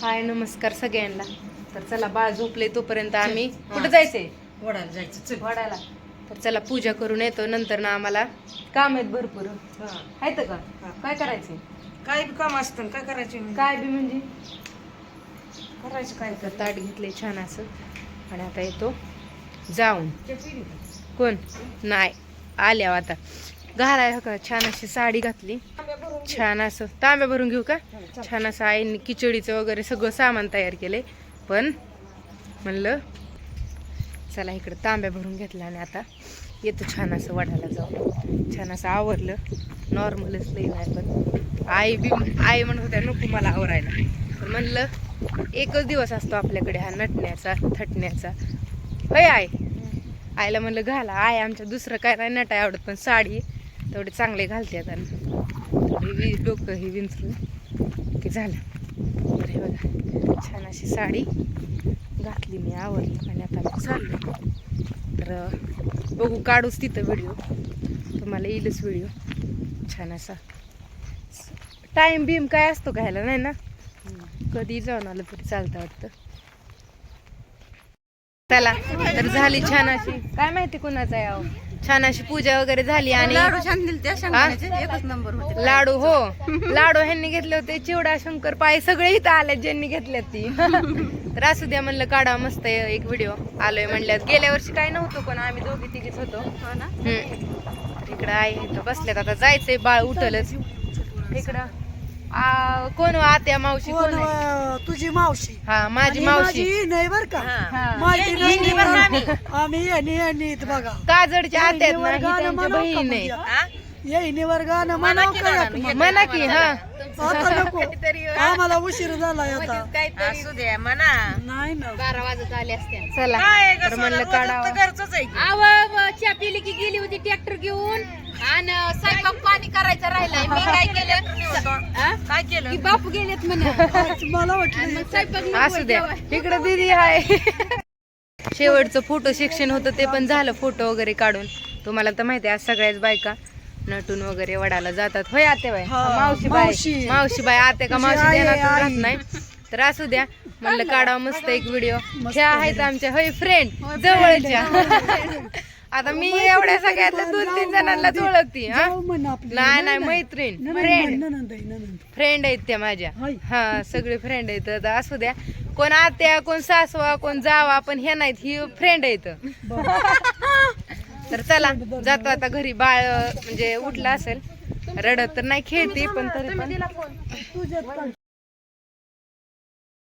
हाय नमस्कार सगळ्यांना. तर चला बाळ झोपले तोपर्यंत आम्ही कुठं जायचंय? वडायला जायचं. चल. वाड्याला तर चला पूजा करून येतो. नंतर ना आम्हाला काम आहेत भरपूर. हा. आहेत का. काय करायचंय? काय बी काम असतं काय करायचं काय बी म्हणजे? करायचं काय? तर ताट घेतले छान असं. आणि आता येतो जाऊन. कोण? नाही. आल्या आता. घालाय का? छान अशी साडी घातली. छान असं. तांब्या भरून घेऊ का? छान असं आईने खिचडीचं वगैरे सगळं सामान तयार केले पण म्हणलं चला इकडं तांब्या भरून घेतला आणि आता येतो छान असं वडाला जाऊ छान असं आवरलं. नॉर्मलच लई नाही पण आई बी आई म्हणत होत्या नको मला आवरायला. पण म्हणलं एकच दिवस असतो आपल्याकडे हा नटण्याचा थटण्याचा. होय आई? आईला म्हणलं घाला. आय आमच्या दुसरं काय नाही नटाय आवडत पण साडी तेवढे चांगले घालते आता. थोडी डोकं हे विंचरून की झालं. तर हे बघा छान अशी साडी घातली मी आवडली आणि आता मी चाललो तर बघू काढूच तिथं व्हिडिओ तुम्हाला येईलच व्हिडिओ छान असा. टाईम बीम काय असतो घ्यायला नाही ना? कधी जाऊन आलं तरी चालतं वाटतं. चला तर झाली छान अशी. काय माहिती कुणाचा आहे छान अशी पूजा वगैरे झाली आणि लाडू छान दिले त्या हा? शेंगदाण्याचे एकच नंबर होते लाडू. हो. लाडू ह्यांनी घेतले होते चिवडा शंकर पाय सगळे इथं आले ज्यांनी घेतले ती. तर असू द्या म्हणलं काढा मस्त एक व्हिडिओ आलोय म्हणल्यात. गेल्या वर्षी काय नव्हतं पण आम्ही दोघी तिघीच होतो. हो इकडं आहे बसल्यात आता जायचंय बाळ उठलच. इकडं. आ, कोण हो? आत्या मावशी कोण आहे? कोण तुझी मावशी? हा माझी आणि मावशी. माझी नाही बर का? हा. माझी येणी- नाही येणी बरं का आम्ही? आम्ही येणी येणीत बघा. काजडच्या नाही गाणं त्यांच्या म्हणावं का बहीण आहे मग या? येईनीवर गाणं म्हणावं का यात मग? म्हणा. की हा. आता नको. आम्हाला उशीर झाला आता. असू द्या म्हणा. नाही ना. बारा वाजत आले असते. चला. काय तर म्हणलं काढावं. घरच आहे की. आव च्या पिली की गेली होती ट्रॅक्टर घेऊन. आणि स्वयंपाक करायचं राहिलाय. मी काय केलं? काय केलं? की बापू गेलेत म्हणे. मला वाटलं असू द्या. इकडे दिदी आहे शेवटचं फोटो सेक्शन होतं ते पण झालं फोटो वगैरे काढून. तुम्हाला तर माहिती आहे आज सगळ्याच बायका नटून वगैरे वडाला जातात. होय आते बाय मावशी बाय मावशी. बाय आते का मावशी देणार. नाही. तर असू द्या. म्हणलं काढावं मस्त एक व्हिडिओ ह्या आहेत आमच्या. होय फ्रेंड जवळच्या. आता मी एवढ्या सगळ्यातल्या दोन तीन जणांनाच ओळखती हा? नाही नाही मैत्रीण फ्रेंड फ्रेंड आहेत त्या माझ्या. हाय. हा सगळे फ्रेंड आहेत. तर असू द्या. कोण आत्या कोण सासवा कोण जावा पण ह्या नाहीत ही फ्रेंड आहेत. तर चला जातो आता घरी. बाळ म्हणजे उठला असेल. रडत तर नाही खेळते पण तरी पण.